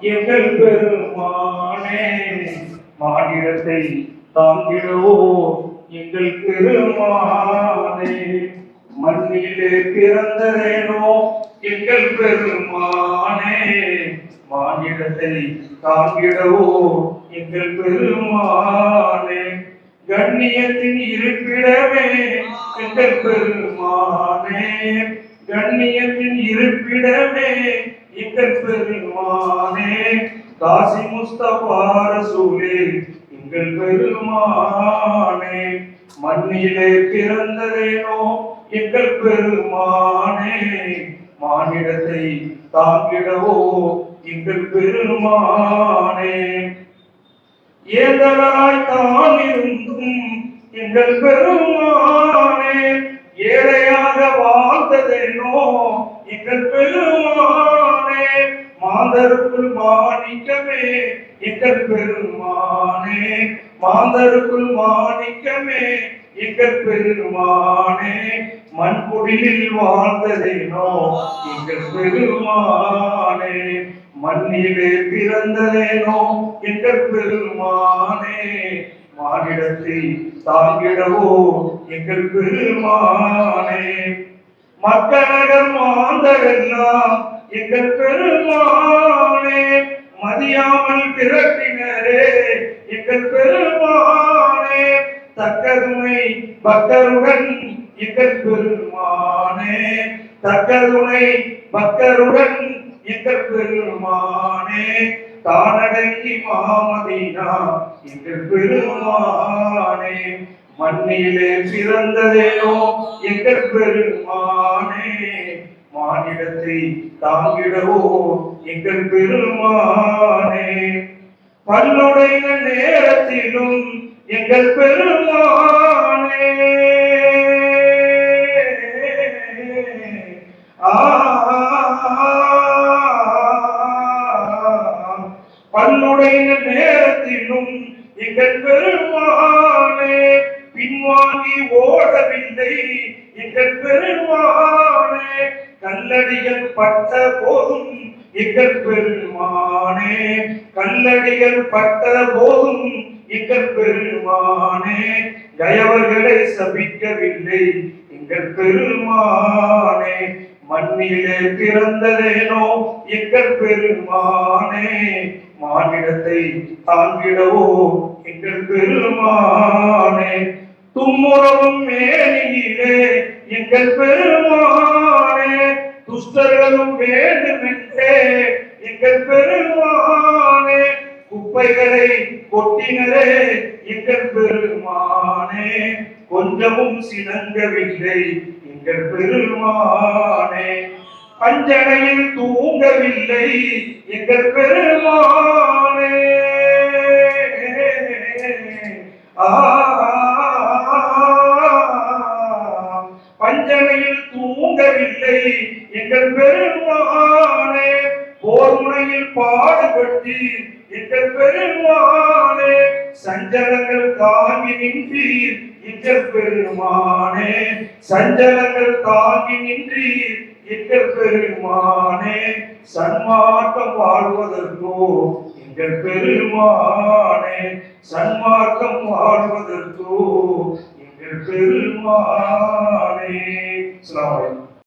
எங்கள் பெருமானே மாநிலத்தை தாங்கிடவோ எங்கள் பெருமானே. மண்ணிலே பிறந்ததேனோ எங்கள் பெருமானே. மாநிலத்தை தாங்கிடவோ எங்கள் பெருமானே. கண்ணியத்தின் இருப்பிடமே எங்கள் பெருமானே. கண்ணியத்தின் இருப்பிடமே பெருமானே காசி முஸ்தபா ரசூலே எங்கள் பெருமானே மண்ணிலே பிறந்ததேனோ எங்கள் பெருமானே மானிடத்தை தாங்கிடவோ எங்கள் பெருமானே. ஏதலாய் தான் இருந்தும் எங்கள் பெருமானே ஏழை வாழ்ந்ததேனோ எங்கள் பெருமானே மாந்தருக்குள் மாணிக்கமே எங்கள் பெருமானே. மாந்தருக்குள் மாணிக்கமே எங்கள் பெருமானே. மண்குடிலில் வாழ்ந்ததேனோ எங்கள் பெருமானே. மண்ணிலே பிறந்ததேனோ எங்கள் பெருமானே. மானிடத்தை தாங்கிடவோ எங்கள் பெருமானே. மக்கநகர் மாந்தரெல்லாம் எங்கள் பெருமானே மதியாமல் பிறப்பினரே எங்கள் பெருமானே தக்கதுமை பக்தருடன் எங்கள் பெருமானே தக்கதுமை பக்தருடன் எங்கள் பெருமானே தானடங்கி மாமதினா எங்கள் பெருமானே மண்ணிலே பிறந்ததேனோ எங்கள் பெருமானே மானிடத்தை தாங்கிடவோ எங்கள் பெருமானே பல்லுடைய நேரத்திலும் எங்கள் பெருமானே பல்லுடைய நேரத்திலும் எங்கள் பெருமானே பின்வாங்கி ஓடவில்லை கல்லடிகள் பட்ட போதும் எங்கள் பெருமானே கல்லடிகள் பட்ட போதும் எங்கள் பெருமானே கயவர்களை சபிக்கவில்லை எங்கள் பெருமானே மண்ணிலே பிறந்ததேனோ எங்கள் பெருமானே மானிடத்தை தாங்கிடவோ எங்கள் பெருமானே. தும்முறவும் மேனியிலே எங்கள் பெருமானே துஷ்டர்களும் வேண்டுமென்றே எங்கள் பெருமானே குப்பைகளை கொட்டினரே. எங்கள் பெருமானே கொஞ்சமும் சினங்கவில்லை. எங்கள் பெருமானே பஞ்சனையில் தூங்கவில்லை. எங்கள் பெருமானே. ஆ. எங்கள் பெருமானே போர் முனையில் பாடுபட்டு எங்கள் பெருமானே சஞ்சலங்கள் தாங்கி நின்றீர் எங்கள் பெருமானே. சஞ்சலங்கள் தாங்கி நின்றீர் எங்கள் பெருமானே. சன்மார்க்கம் வாழ்வதற்கோ எங்கள் பெருமானே.